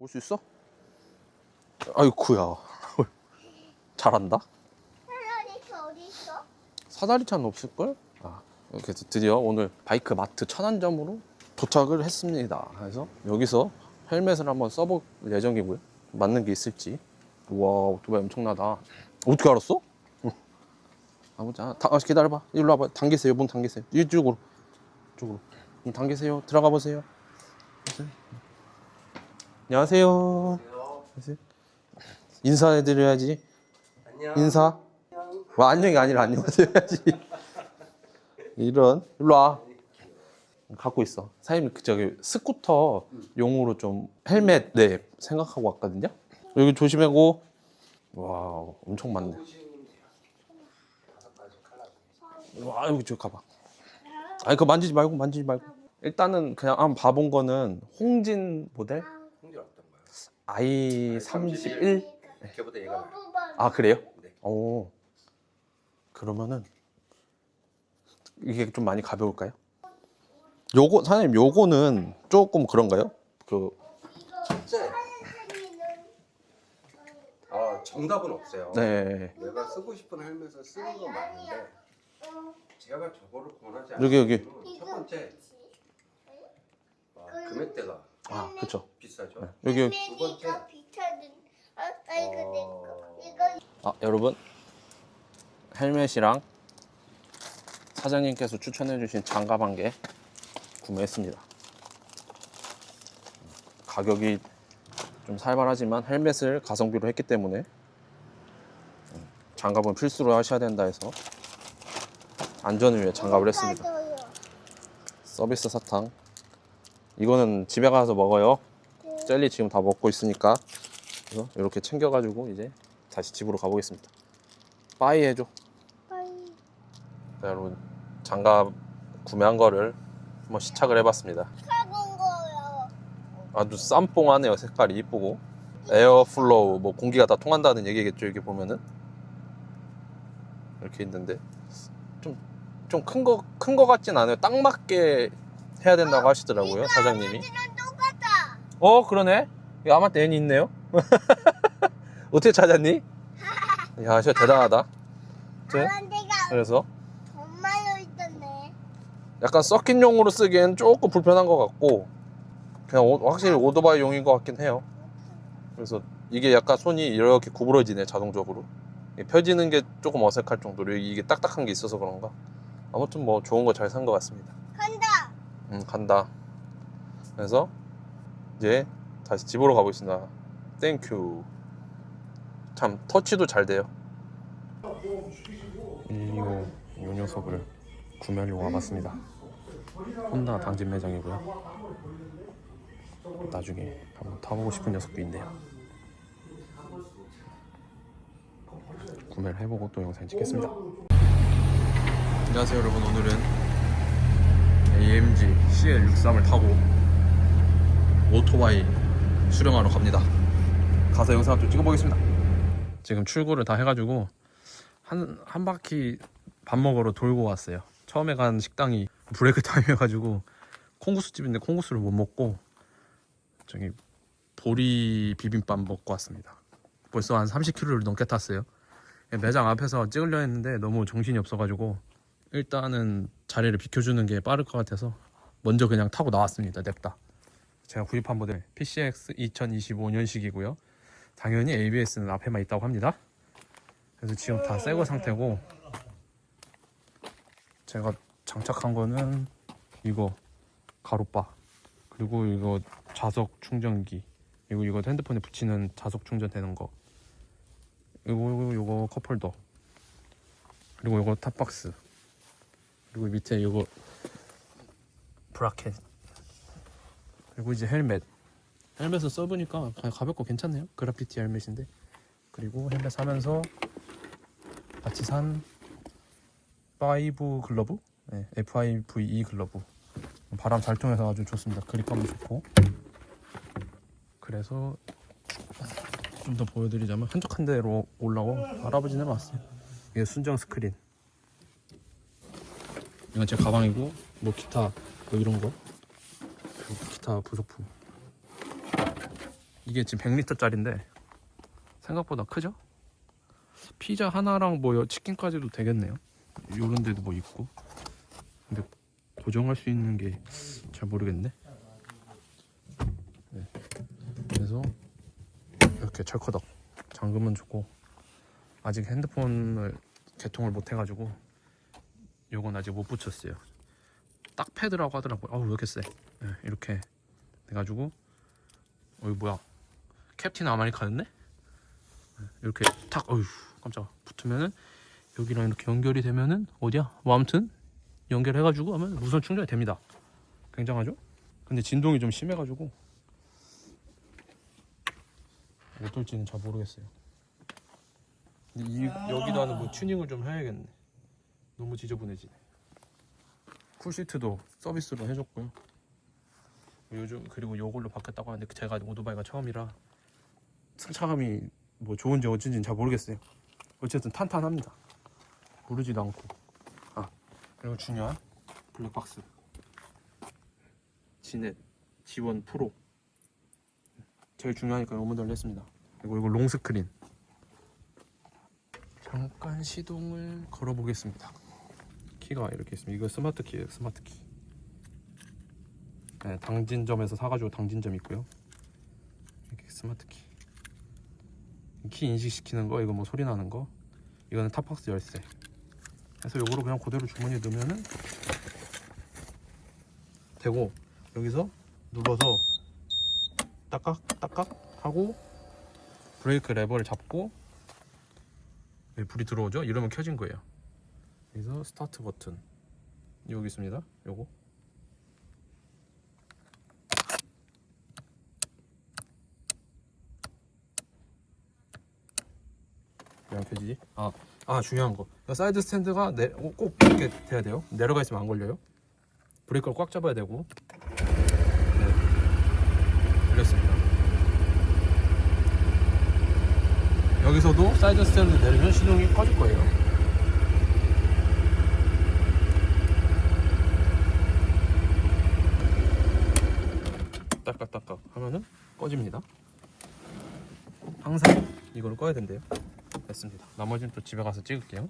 올 수 있어? 아이쿠야. 잘한다. 사라리차 어디 있어? 사다리차는 없을걸? 아, 그래서 드디어 오늘 바이크 마트 천안점으로 도착을 했습니다. 그래서 여기서 헬멧을 한번 써볼 예정이고요. 맞는 게 있을지. 우와, 오토바이 엄청나다. 어떻게 알았어? 응. 아무자, 다, 아, 기다려봐. 일로 와봐. 당기세요. 문 당기세요. 이쪽으로. 이쪽으로. 문 당기세요. 들어가 보세요. 안녕하세요. 안녕하세요. 인사해드려야지. 안녕. 인사. 와 안녕이 아니라 안녕하세요 해야지. 이런 일로 와. 갖고 있어. 사장님 그 저기 스쿠터 용으로 좀 헬멧 네 생각하고 왔거든요. 여기 조심하고. 와 엄청 많네. 와 여기 저 가봐. 아니 그거 만지지 말고 만지지 말고. 일단은 그냥 한번 봐본 거는 홍진 모델 i31 걔보다 얘가 아 그래요? 네. 오. 그러면은 이게 좀 많이 가벼울까요? 요거 사장님 요거는 조금 그런가요? 그 첫째. 아 정답은 없어요. 네. 내가 쓰고 싶은 헬멧을 쓰는 건 맞는데 제가 저거를 권하지 않는 여기, 여기. 첫 번째 아, 금액대가 아 그쵸. 비싸죠. 네. 여기 여기. 두 번째. 헬멧이가 비타는 아, 이거 아 여러분 헬멧이랑 사장님께서 추천해주신 장갑 한 개 구매했습니다. 가격이 좀 살벌하지만 헬멧을 가성비로 했기 때문에 장갑은 필수로 하셔야 된다 해서 안전을 위해 장갑을 했습니다. 서비스 사탕. 이거는 집에 가서 먹어요. 네. 젤리 지금 다 먹고 있으니까 그래서 이렇게 챙겨가지고 이제 다시 집으로 가보겠습니다. 빠이 해줘. 빠이. 자, 여러분 장갑 구매한 거를 한번 시착을 해봤습니다. 사본 거요. 아주 쌈뽕하네요. 색깔이 이쁘고 에어 플로우 뭐 공기가 다 통한다는 얘기겠죠. 여기 보면은 이렇게 있는데 좀 좀 큰 거 큰거 같진 않아요. 딱 맞게 해야 된다고 하시더라고요 사장님이. 어 그러네. 이거 아마도 N이 있네요. 어떻게 찾았니? 야, 진짜 대단하다. 네? 그래서 정말로 있던데. 약간 서킷용으로 쓰기엔 조금 불편한 것 같고 그냥 오- 확실히 오토바이 용인 것 같긴 해요. 그래서 이게 약간 손이 이렇게 구부러지네 자동적으로. 펴지는 게 조금 어색할 정도로 이게 딱딱한 게 있어서 그런가. 아무튼 뭐 좋은 거 잘 산 것 같습니다. 간다. 음, 간다. 그래서 이제 다시 집으로 가고 있습니다. 땡큐. 참 터치도 잘 돼요. 125요 녀석을 구매하려고 와봤습니다. 혼다 당진 매장이고요. 나중에 한번 타보고 싶은 녀석도 있네요. 구매를 해보고 또 영상 찍겠습니다. 안녕하세요 여러분 오늘은 AMG CL63을 타고 오토바이 수령하러 갑니다. 가서 영상 좀 찍어보겠습니다. 지금 출고를 다 해가지고 한, 한 바퀴 밥 먹으러 돌고 왔어요. 처음에 간 식당이 브레이크 타임해가지고 콩국수 집인데 콩국수를 못 먹고 저기 보리 비빔밥 먹고 왔습니다. 벌써 한 30km를 넘게 탔어요. 매장 앞에서 찍으려 했는데 너무 정신이 없어가지고 일단은 자리를 비켜주는 게 빠를 것 같아서 먼저 그냥 타고 나왔습니다. 냅다. 제가 구입한 모델 PCX 2025년식이고요. 당연히 ABS는 앞에만 있다고 합니다. 그래서 지금 다 새거 상태고 제가 장착한 거는 이거 가로바 그리고 이거 자석 충전기 그리고 이거 핸드폰에 붙이는 자석 충전되는 거 이거 이거 컵홀더 그리고 이거 탑박스 그리고 밑에 이거 브라켓. 그리고 이제 헬멧. 헬멧을 써보니까 가- 가볍고 괜찮네요. 그라피티 헬멧인데. 그리고 헬멧 사면서 같이 산 파이브 글러브? 네, FIVE 글러브. 바람 잘 통해서 아주 좋습니다. 그립감도 좋고. 그래서 좀 더 보여드리자면 한적한 데로 올라고 할아버지네 왔어요. 이게 순정 스크린 이건 제 가방이고 뭐 기타 뭐 이런 거 기타 부속품 이게 지금 100리터짜리인데 생각보다 크죠? 피자 하나랑 뭐 치킨까지도 되겠네요. 요런 데도 뭐 있고. 근데 고정할 수 있는 게 잘 모르겠네. 네. 그래서 이렇게 철커덕 잠금은 주고 아직 핸드폰을 개통을 못 해가지고 요건 아직 못 붙였어요. 딱 패드라고 하더라고요. 아우 왜 이렇게 세? 네, 이렇게 해가지고 어이 뭐야? 캡틴 아메리카였네? 네, 이렇게 탁 어휴 깜짝 붙으면은 여기랑 이렇게 연결이 되면은 어디야? 뭐 아무튼 연결해가지고 하면 무선 충전이 됩니다. 굉장하죠? 근데 진동이 좀 심해가지고 어떨지는 잘 모르겠어요. 근데 이 여기다는 뭐 튜닝을 좀 해야겠네. 너무 지저분해지네. 쿨시트도 서비스로 해줬고요. 요즘 그리고 요걸로 바뀌었다고 하는데 제가 오토바이가 처음이라 승차감이 뭐 좋은지 어쩐지는 잘 모르겠어요. 어쨌든 탄탄합니다. 무르지도 않고. 아 그리고 중요한 블랙박스. 지넷 지원 프로. 제일 중요하니까 요 모델로 했습니다. 그리고 이거 롱스크린. 잠깐 시동을 걸어보겠습니다. 키가 이렇게 있습니다. 이거 스마트 키예요, 스마트 키. 네, 당진점에서 사가지고 당진점 있고요. 이렇게 스마트 키. 키 인식시키는 거, 이거 뭐 소리 나는 거. 이거는 탑박스 열쇠. 그래서 요거를 그냥 그대로 주머니에 넣으면은 되고 여기서 눌러서 딱깍 딱깍 하고 브레이크 레버를 잡고 네, 불이 들어오죠? 이러면 켜진 거예요. 여기서 스타트 버튼 여기 있습니다. 요거 왜안 켜지지? 아, 아 중요한 거. 이 사이드 스탠드가 내, 어, 꼭 이렇게 돼야 돼요. 내려가 있으면 안 걸려요. 브레이크를 꽉 잡아야 되고. 네, 걸렸습니다. 여기서도 사이드 스탠드 내리면 시동이 꺼질 거예요. 딱딱딱딱 하면은 꺼집니다. 항상 이걸 꺼야 된대요. 됐습니다. 나머지는 또 집에 가서 찍을게요.